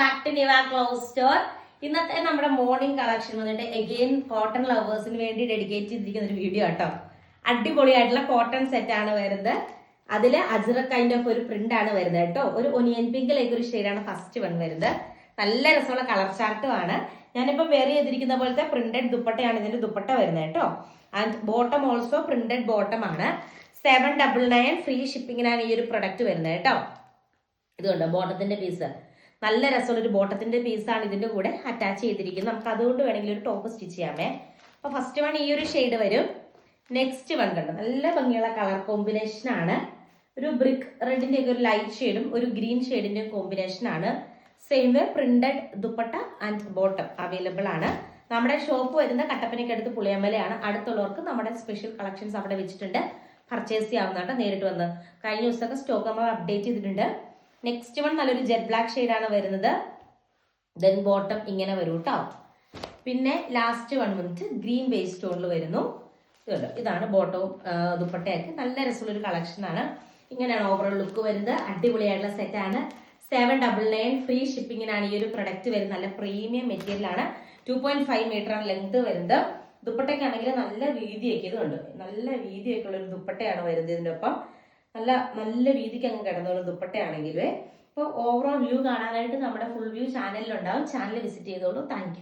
Back to Niva clothes store ഇന്നത്തെ നമ്മുടെ morning collection വന്നിട്ട് എഗെയിൻ കോട്ടൺ ലവേഴ്സിന് വേണ്ടി ഡെഡിക്കേറ്റ് ചെയ്തിരിക്കുന്ന ഒരു വീഡിയോ കേട്ടോ അടിപൊളിയായിട്ടുള്ള കോട്ടൺ സെറ്റ് ആണ് വരുന്നത്. അതിൽ അജ്ര കൈൻഡ് ഓഫ് ഒരു പ്രിന്റ് ആണ് വരുന്നത് കേട്ടോ. ഒരു ഒനിയൻ പിങ്ക് ലൈക്ക് ഒരു ഷെയ്ഡാണ് ഫസ്റ്റ് വൺ വരുന്നത്. നല്ല രസമുള്ള കളർ ചാർട്ടും ആണ് ഞാനിപ്പോൾ വെയർ ചെയ്തിരിക്കുന്ന പോലത്തെ പ്രിന്റഡ് ദുപ്പട്ടയാണ് ഇതിന്റെ ദുപ്പട്ട വരുന്നത് കേട്ടോ. And bottom also printed bottom ആണ്. സെവൻ ഡബിൾ നയൻ ഫ്രീ ഷിപ്പിങ്ങിനാണ് ഈ ഒരു പ്രൊഡക്റ്റ് വരുന്നത് കേട്ടോ. ഇതുകൊണ്ട് ബോട്ടത്തിന്റെ പീസ് നല്ല രസമുള്ള ഒരു ബോട്ടത്തിന്റെ പീസാണ് ഇതിന്റെ കൂടെ അറ്റാച്ച് ചെയ്തിരിക്കുന്നത്. നമുക്ക് അതുകൊണ്ട് വേണമെങ്കിൽ ഒരു ടോപ്പ് സ്റ്റിച്ച് ചെയ്യാമേ. അപ്പൊ ഫസ്റ്റ് വൺ ഈ ഒരു ഷെയ്ഡ് വരും. നെക്സ്റ്റ് വൺ കണ്ടു? നല്ല ഭംഗിയുള്ള കളർ കോമ്പിനേഷൻ ആണ്. ഒരു ബ്രിക്ക് റെഡിന്റെ ഒരു ലൈറ്റ് ഷെയ്ഡും ഒരു ഗ്രീൻ ഷെയ്ഡിന്റെ കോമ്പിനേഷൻ ആണ്. Same way printed dupatta and bottom available ആണ്. നമ്മുടെ ഷോപ്പ് വരുന്ന കട്ടപ്പനയ്ക്കടുത്ത് പുളിയമ്മലയാണ് അടുത്തുള്ളവർക്ക് നമ്മുടെ സ്പെഷ്യൽ കളക്ഷൻസ് അവിടെ വെച്ചിട്ടുണ്ട്. പർച്ചേസ് ചെയ്യാവുന്നതാണ് നേരിട്ട് വന്ന്. കഴിഞ്ഞ ദിവസമൊക്കെ സ്റ്റോക്ക് നമ്മൾ അപ്ഡേറ്റ് ചെയ്തിട്ടുണ്ട്. നെക്സ്റ്റ് വൺ നല്ലൊരു ജെറ്റ് ബ്ലാക്ക് ആണ് വരുന്നത്. ദെൻ ബോട്ടം ഇങ്ങനെ വരും കേട്ടോ പിന്നെ ലാസ്റ്റ് വൺ വന്നിട്ട് ഗ്രീൻ ബേസ് സ്റ്റോണിൽ വരുന്നു. ഇതാണ് ബോട്ടവും ദുപ്പട്ടയൊക്കെ. നല്ല രസമുള്ള ഒരു കളക്ഷൻ ആണ്. ഇങ്ങനെയാണ് ഓവറോൾ ലുക്ക് വരുന്നത്. അടിപൊളിയായിട്ടുള്ള സെറ്റ് ആണ്. സെവൻ ഡബിൾ നയൻ ഫ്രീ ഷിപ്പിങ്ങിനാണ് ഈ ഒരു പ്രൊഡക്റ്റ് വരുന്നത്. നല്ല പ്രീമിയം മെറ്റീരിയലാണ് ടു പോയിന്റ് ഫൈവ് മീറ്റർ ആണ് ലെങ്ത് വരുന്നത്. ദുപ്പട്ടയ്ക്കാണെങ്കിൽ നല്ല വീതിയൊക്കെ ഇതുണ്ട്. നല്ല വീതിയൊക്കെ ഉള്ള ഒരു ദുപ്പട്ടയാണ് വരുന്നത് ഇതിന്റെ ഒപ്പം നല്ല നല്ല രീതിക്ക് അങ്ങ് കിടന്നുള്ള ദുപ്പട്ടയാണെങ്കിലേ. അപ്പോൾ ഓവറോൾ വ്യൂ കാണാനായിട്ട് നമ്മുടെ ഫുൾ വ്യൂ ചാനലിലുണ്ടാവും ചാനൽ വിസിറ്റ് ചെയ്തോളൂ. താങ്ക്